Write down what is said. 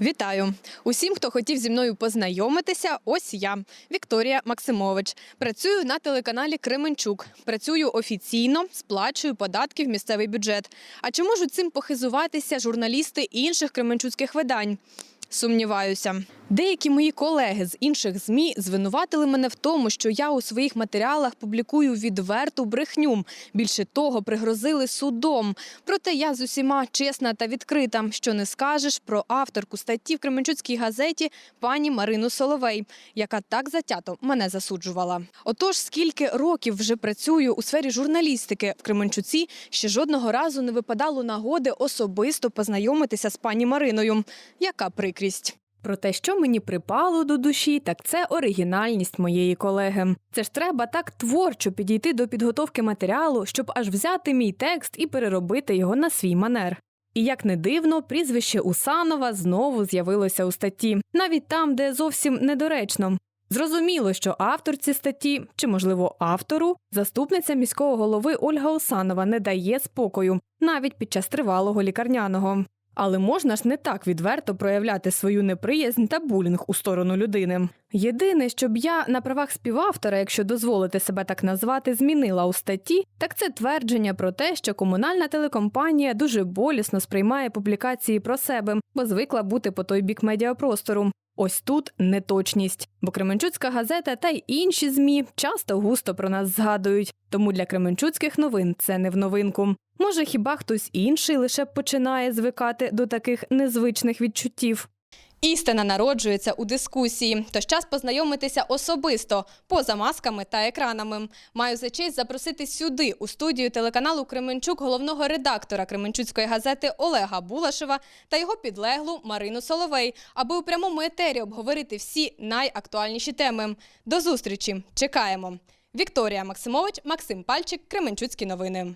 Вітаю усім, хто хотів зі мною познайомитися. Ось я, Вікторія Максимович. Працюю на телеканалі Кременчук. Працюю офіційно, сплачую податки в місцевий бюджет. А чи можуть цим похизуватися журналісти інших кременчуцьких видань? Сумніваюся. Деякі мої колеги з інших змі звинуватили мене в тому, що я у своїх матеріалах публікую відверту брехню. Більше того, пригрозили судом. Проте я з усіма чесна та відкрита. Що не скажеш про авторку статті в Кременчуцькій газеті пані Марину Соловей, яка так затято мене засуджувала. Отож, скільки років вже працюю у сфері журналістики в Кременчуці, ще жодного разу не випадало нагоди особисто познайомитися з пані Мариною. Яка прикрість? Про те, що мені припало до душі, так це оригінальність моєї колеги. Це ж треба так творчо підійти до підготовки матеріалу, щоб аж взяти мій текст і переробити його на свій манер. І як не дивно, прізвище Усанова знову з'явилося у статті, навіть там, де зовсім недоречно. Зрозуміло, що авторці статті, чи можливо автору, заступниця міського голови Ольга Усанова не дає спокою навіть під час тривалого лікарняного. Але можна ж не так відверто проявляти свою неприязнь та булінг у сторону людини. Єдине, щоб я на правах співавтора, якщо дозволити себе так назвати, змінила у статті, так це твердження про те, що комунальна телекомпанія дуже болісно сприймає публікації про себе, бо звикла бути по той бік медіапростору. Ось тут неточність, бо Кременчуцька газета та й інші змі часто густо про нас згадують. Тому для кременчуцьких новин це не в новинку. Може, хіба хтось інший лише починає звикати до таких незвичних відчуттів. Істина народжується у дискусії, тож час познайомитися особисто поза масками та екранами. Маю за честь запросити сюди у студію телеканалу Кременчук головного редактора Кременчуцької газети Олега Булашева та його підлеглу Марину Соловей, аби у прямому етері обговорити всі найактуальніші теми. До зустрічі! Чекаємо! Вікторія Максимович, Максим Пальчик, Кременчуцькі новини.